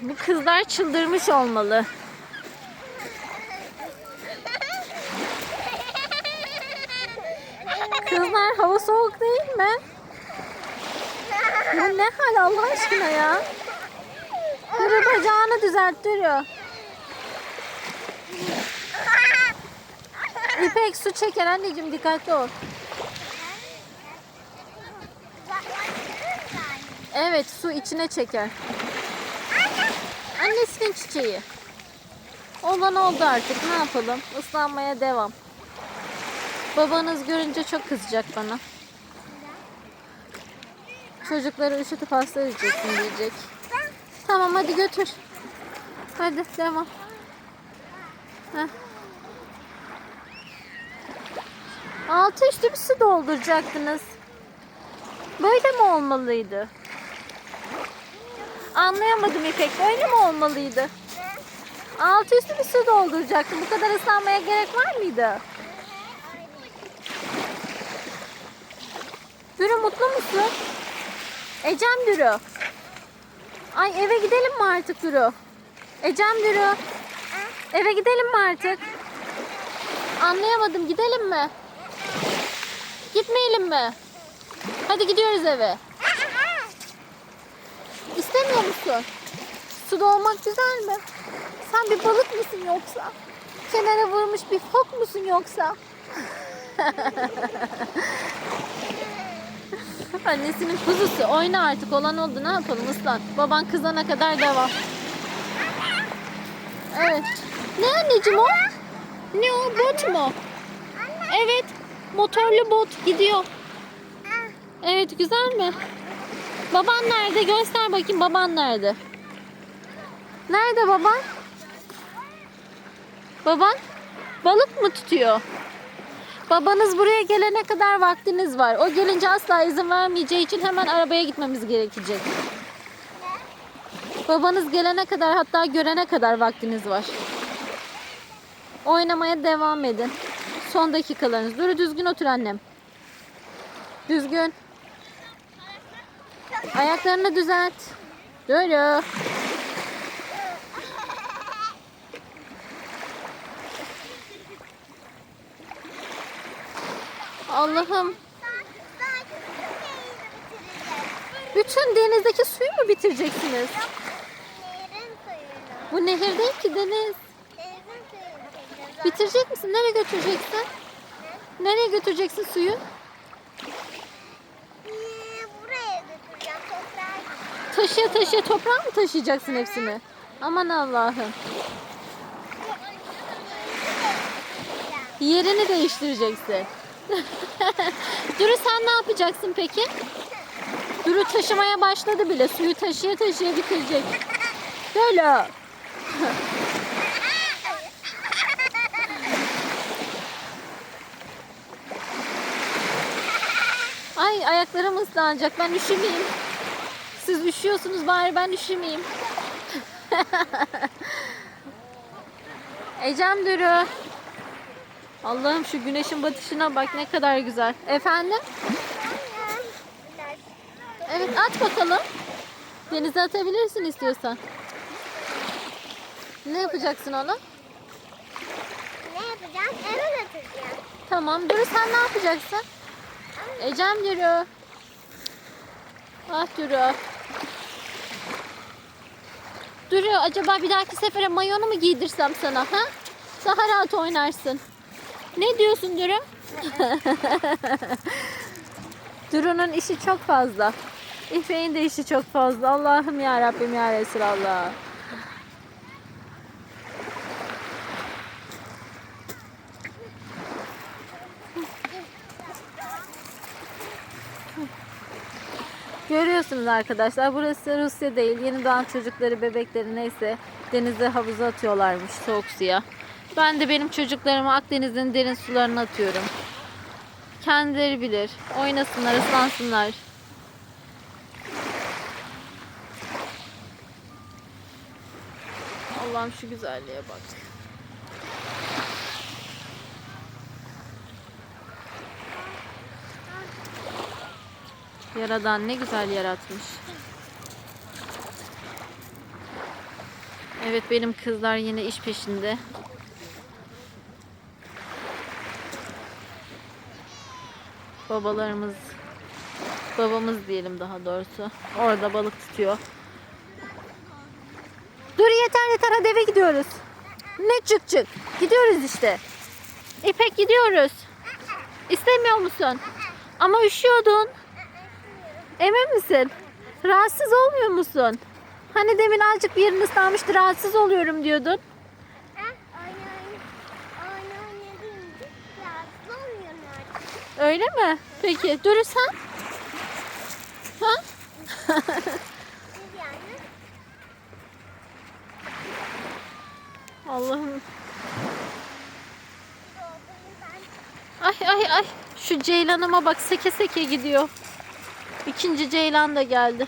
Bu kızlar çıldırmış olmalı. Kızlar hava soğuk değil mi? Bu ne hal Allah aşkına ya? Duru bacağını düzelt Duru. İpek su çeker anneciğim dikkatli ol. Evet su içine çeker. Annesinin çiçeği. Olan oldu artık ne yapalım? Islanmaya devam. Babanız görünce çok kızacak bana. Çocukları üşütüp hasta edeceksin diyecek. Tamam hadi götür. Hadi devam. Heh. Altı üstü bir su dolduracaktınız. Böyle mi olmalıydı? Anlayamadım İpek. Böyle mi olmalıydı? Altı üstü bir su dolduracaktım. Bu kadar ıslanmaya gerek var mıydı? Duru mutlu musun? Ecem Duru. Ay eve gidelim mi artık Duru? Ecem Duru. Eve gidelim mi artık? Anlayamadım. Gidelim mi? Gitmeyelim mi? Hadi gidiyoruz eve. İstemiyor musun? Suda olmak güzel mi? Sen bir balık mısın yoksa? Kenara vurmuş bir fok musun yoksa? Annesinin kuzusu. Oyna artık. Olan oldu. Ne yapalım ıslan. Baban kızana kadar devam. Evet. Ne anneciğim o? Ne o? Bot mu? Evet. Motorlu bot gidiyor. Evet güzel mi? Baban nerede? Göster bakayım baban nerede? Nerede baban? Baban balık mı tutuyor? Babanız buraya gelene kadar vaktiniz var. O gelince asla izin vermeyeceği için hemen arabaya gitmemiz gerekecek. Babanız gelene kadar hatta görene kadar vaktiniz var. Oynamaya devam edin. Son dakikalarınız. Dur düzgün otur annem. Düzgün. Ayaklarını düzelt. Dur. Allah'ım. Bütün denizdeki suyu mu bitireceksiniz? Bu nehir değil ki deniz. Bitirecek misin? Nereye götüreceksin? Nereye götüreceksin suyu? Buraya götüreceğim toprağa. Taşıya taşıya toprağa mı taşıyacaksın hepsini? Aman Allah'ım. Yerini değiştireceksin. Duru sen ne yapacaksın peki? Duru taşımaya başladı bile. Suyu taşıya taşıya bitirecek. Böyle. Ay ayaklarım ıslanacak. Ben üşümeyeyim. Siz üşüyorsunuz bari ben üşümeyeyim. Ecem Duru. Allah'ım şu güneşin batışına bak ne kadar güzel. Efendim? Evet at bakalım. Denize atabilirsin istiyorsan. Ne yapacaksın onu? Ne yapacağım? Eve götüreceğim. Tamam. Duru sen ne yapacaksın? Ecem Duru. Ah Duru. Duru acaba bir dahaki sefere mayonu mu giydirsem sana ha? Daha rahat oynarsın. Ne diyorsun Duru? Duru'nun işi çok fazla. İpek'in de işi çok fazla. Allah'ım ya Rabbim ya Resulallah. Görüyorsunuz arkadaşlar burası Rusya değil. Yeni doğan çocukları, bebekleri neyse denize havuza atıyorlarmış soğuk suya. Ben de benim çocuklarımı Akdeniz'in derin sularına atıyorum. Kendileri bilir. Oynasınlar, ıslansınlar. Allah'ım şu güzelliğe bak. Yaradan ne güzel yaratmış. Evet benim kızlar yine iş peşinde. Babalarımız babamız diyelim daha doğrusu. Orada balık tutuyor. Dur yeter yeter hadi eve gidiyoruz. Ne çık çık. Gidiyoruz işte. İpek gidiyoruz. İstemiyor musun? Ama üşüyordun. Emin misin? Rahatsız olmuyor musun? Hani demin azıcık bir yerin ıslanmıştı rahatsız oluyorum diyordun. Artık. Öyle mi? Peki dur sen. Ha? Allah'ım. Ay ay ay. Şu ceylanıma bak seke seke gidiyor. İkinci ceylan da geldi.